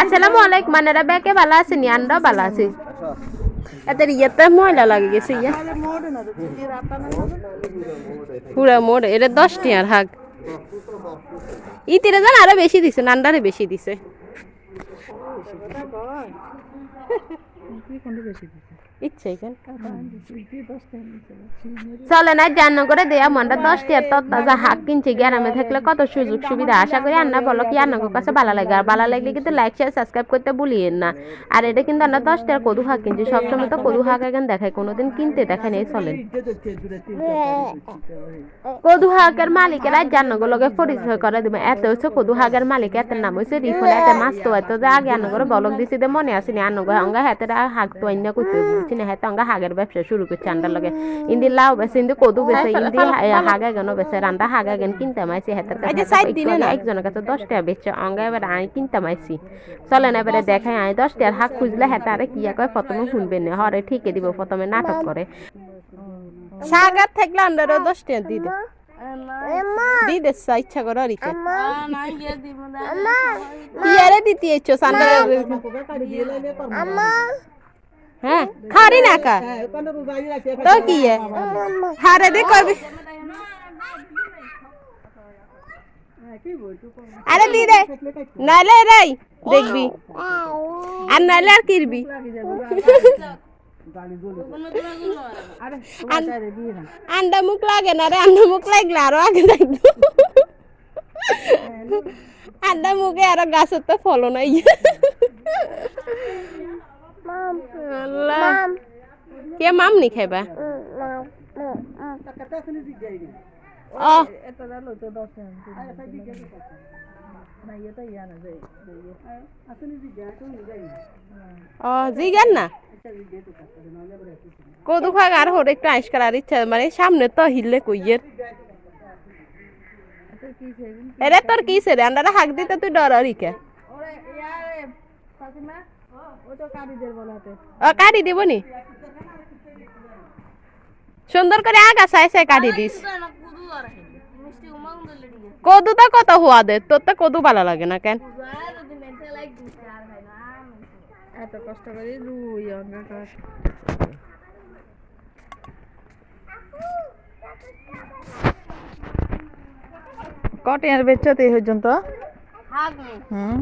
আসসালামু আলাইকুম মানেরা ব্যাকে ভালো আছেনি আন্ডা ভালো আছে এদের ইয়েতে ময়লা লাগে গেছে ইয়া পুরা মোড় এটা দশ আর হাক ই তিরে জান আরও বেশি দিছে নান্ডারে বেশি দিছে চলে না জান্ন করে দেয়া মনটা তত্তা যা হাক কিনছে থাকলে কত সুযোগ সুবিধা। আশা করি আন্না বলো কি আন্না কাছে ভালো লাগে। আর ভালো লাগলে কিন্তু লাইক শেয়ার সাবস্ক্রাইব করতে না। আর এটা কিন্তু টিয়ার কদু হাক কিনছি। সবসময় তো কদু হাক এখন দেখায়, কোনোদিন কিনতে দেখায় নেই, চলেন। কদু হাগের মালিকেরা জান্নগুলোকে পরিচয় করে দিবে। এত হচ্ছে কদু হাগের মালিক এত নাম হচ্ছে রিফল এত এত যে আগে আন্ন করে বলক দিছি দে মনে আসেনি আন্ন করে অঙ্গা হাতে হাগ তো অন্য করতে বুঝছি না হাতে অঙ্গা হাগের ব্যবসা শুরু করছে আন্ডার লগে। ইন্দি লাউ বেছে ইন্দি কদু বেছে ইন্দি হাগা গেন বেছে রান্দা হাগা গেন কিনতে মাইছি হাতের কাছে একজনের কাছে দশ টাকা বেচছে অঙ্গা এবার আমি কিনতে মাইছি। চলেন এবারে দেখাই আমি দশ টাকার হাক খুঁজলে হাতে আরে কি কয় প্রথমে শুনবে না হরে ঠিকই দিব প্রথমে নাটক করে। সাগার থাকলে আন্ডারও দশ টাকা দিয়ে ইচ্ছা করো আর ইচ্ছা ইয়ারে দিতে ইচ্ছো সান্ডার হ্যাঁ খারি না কা তো কি হারে দে কবি আরে দি দে নাইলে রে দেখবি আর নাইলে আর কিরবি আন্ডা মুখ লাগে না রে আন্ডা মুখ লাগলে আরও আগে থাকব আন্ডা মুখে আরও গাছের তো ফলো নাই কে মাম নি খাইবা ও ও জিগান না কদু খাগ আর হরে একটু আইস করার ইচ্ছা মানে সামনে তো হিললে কইয়ের এরে তোর কি সে রে আন্ডারে হাক দিতে তুই ডর রিকে ও কাটি দিব নি সুন্দর করে আগা সাই সাই কাটি দিস কদু তো কত হওয়া দে? তোর তো কদু ভালো লাগে না কেন? এত কষ্ট করে রুই কত আর বেচছো তো এই পর্যন্ত? হুম।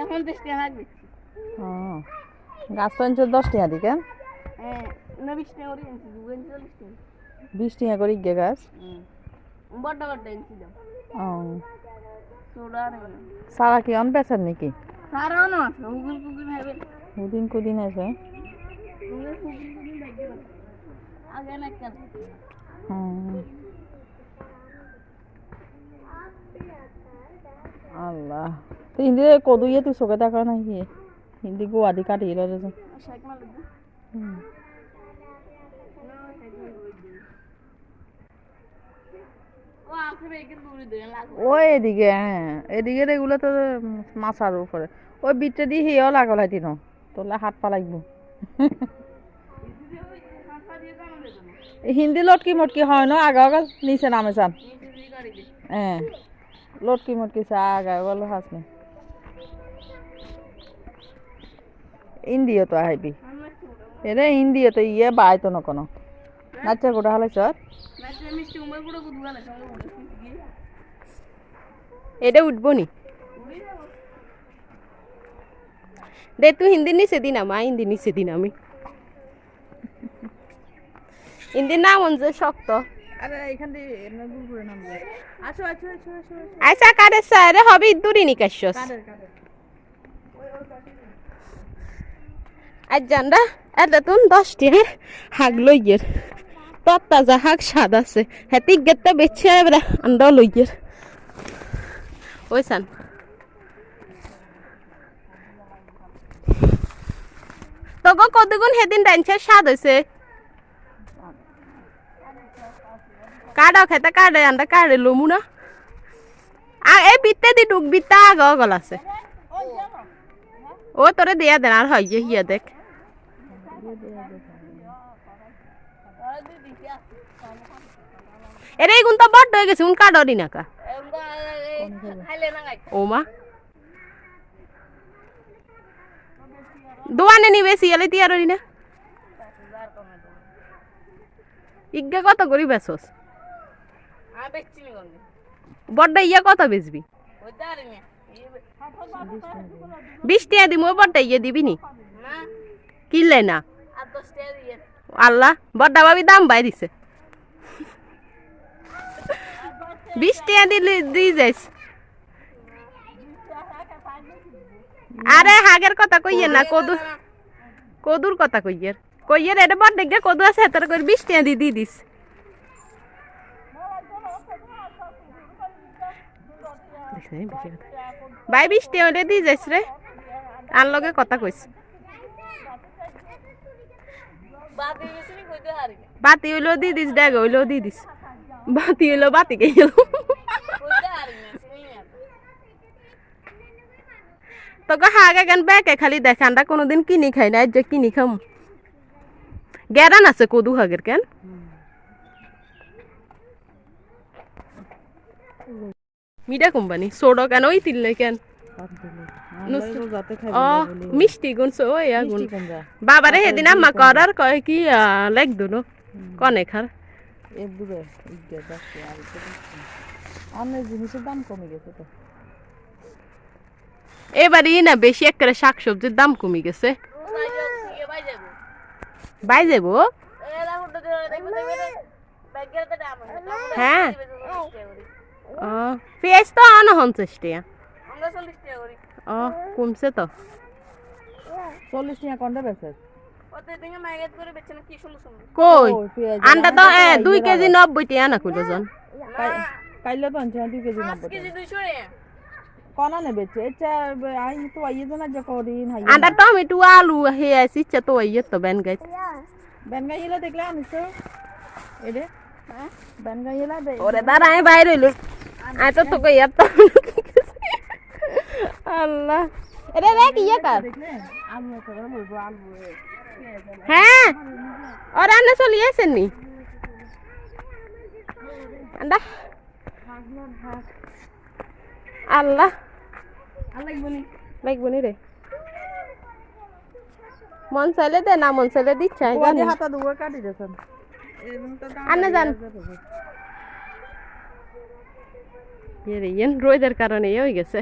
এখন দৃষ্টি হাগ দিচ্ছি ও। গাছ তো আনছো দশ টাকা দিকে? হ্যাঁ না বিশ টাকা করে টাকা। বিশ টাকা করে গে গাছ? বড্ড বড্ড এনেছি দাম ও সোডা নেই সারা কি অন বেচার নাকি সারাও না আছে হুগুল ফুগুল হবে দুদিন কুদিন আছে হুগুল ফুগুল ফুগুল ভাগ্য আগে না কেন হুম। আল্লাহ তো হিন্দি কদু ইয়ে তুই চোখে দেখা নাই কি হিন্দি গোয়াদি কাটি এলো যে শেখ মালিক হুম। ও আখরে একে দূরে দিয়ে লাগো ওই এদিকে হ্যাঁ এদিকে এগুলো তো মাছার উপরে। ওই বিটে দিয়ে হিও লাগলাই দিন তোলে হাত পা লাগব। হিন্দি লটকি মটকি হয় ন, আগা আগা নিচে নামে চান হ্যাঁ লটকি মটকি চা, আগা গল হাস নে। ইন্দিও তো আহিবি এরে ইন্দিও তো ইয়ে বাই তো নাচা গোটা হালাই স্যার মিষ্টি উমর পুরো কুদুয়া না সঙ্গে উঠে এটা উঠবো নি। দে তুই হিন্দি নিচে দিন আমা হিন্দি নিচে দিন আমি। হিন্দি নাম যে শক্ত। আচ্ছা কারে স্যারে হবে কাদের কাদের? আজ জানরা এটা তুন দশ টিয়ার হাগ লইয়ের তত তাজা হাগ স্বাদ আছে। হ্যাঁ গেতে বেছে এবারে আন্ডা লইয়ের ওই সান তোকে কতগুণ সেদিন ডান্সের স্বাদ হয়েছে কাড়া খেতে কাড়ে আন্ডা কাড়ে লমু না। আর এই বিত্তে দি ডুক বিত্তা আগ গল আছে। ও তোরে দিয়া দেন আর হয় গিয়ে হিয়া দেখ। এরে গুণ তো বড্ড হয়ে গেছে উন কাডরি নাকা ও মা দোয়ানে নিবে সিয়ালে তিয়ার না। ইজ্ঞা কত করি বেচস বড্ডা ইয়া কত বেচবি? বিশ টাকা দিম ওই বড্ডা ইয়ে দিবি নি। কিনলে না? আল্লাহ বড্ডা ভাবি দাম বাই দিছে বিশ টাকা দিলে দিয়ে যাইস। আরে হাগের কথা কইয়ে না, কদু কদুর কথা কইয়ের। কইয়ের এটা বড্ডা গিয়ে কদু আছে হেতার করে বিশ টাকা দিয়ে দিয়ে দিস। ভাই, বিশ টাকা হলে দিয়ে যাইস রে। আর লগে কথা কইস। বাতি হইলেও দিয়ে দিস, ড্যাগ হইলেও দিয়ে দিস। বাতি হইলেও বাতি কে গেল তোকে হাগে কেন ব্যাকে খালি দেখানটা কোনোদিন কিনি খাই না যে কিনি খাম গেরান আছে কদু হাগের কেন মিডা কোম্পানি সোডো কেন ওই তিল্লে কেন মিষ্টি গুণ সো ওই আগুন কোন যা বাবারে সেদিন আম্মা করার কয় কি লেখ দুনো কনে খার এর দূরে আর অনেক জিনিসের দাম কমে গেছে তো। এবারই না বেশি একটা শাক সবজির দাম কমে গেছে। বাই যাব? হ্যাঁ। ও পেঁয়াজ তো আনো পঞ্চাশ টাকা। ও কমছে তো। চল্লিশ টাকা কন্টা বেছে কই? ও, আন্ডা তো এ, দুই কেজি নব্বই টাকা না কইলো জন। কাইলে তো আনছে দুই কেজি নব্বই কনা নেবে এটা আই তো আইয়ে না যে করি নাই আন্ডা টমেটো আলু হে আছে ইচ্ছা তো ইয়ে তো বেন গাইত বেনগা ইলা দেখলে আনিস এরে ইলা দে। ওরে দাঁড়ায় বাইরে হইল। আয় তো তোকে ইয়ার তো আল্লাহ। ইয়ে কর? আলু বলব আলু এ। হ্যাঁ ওরা আন্না চলে আসেন নি আন্ডা আল্লাহ লাগবো নি রে মন চাইলে দে না মন চাইলে দিচ্ছে ও আজ হাতা দুয়ার কাটি দেছেন আন্না যান ইয়ে রে ইয়েন রোদের কারণে ইয়ে হয়ে গেছে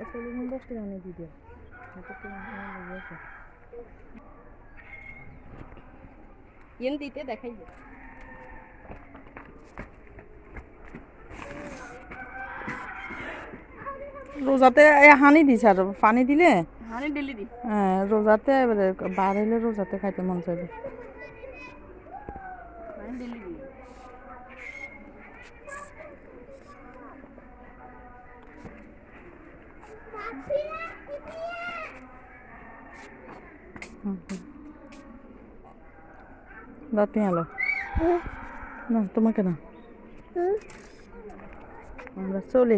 আসলে মন দশ টাকা নিয়ে দিতে দেখাই দে রোজাতে এ হানি দিছে আর পানি দিলে? হানি দিলি দি। হ্যাঁ রোজাতে এবারে বার হইলে রোজাতে খাইতে মন চাইবে। হানি দিলি দি দাও তুমি আলো। না তোমাকে না। আমরা চলে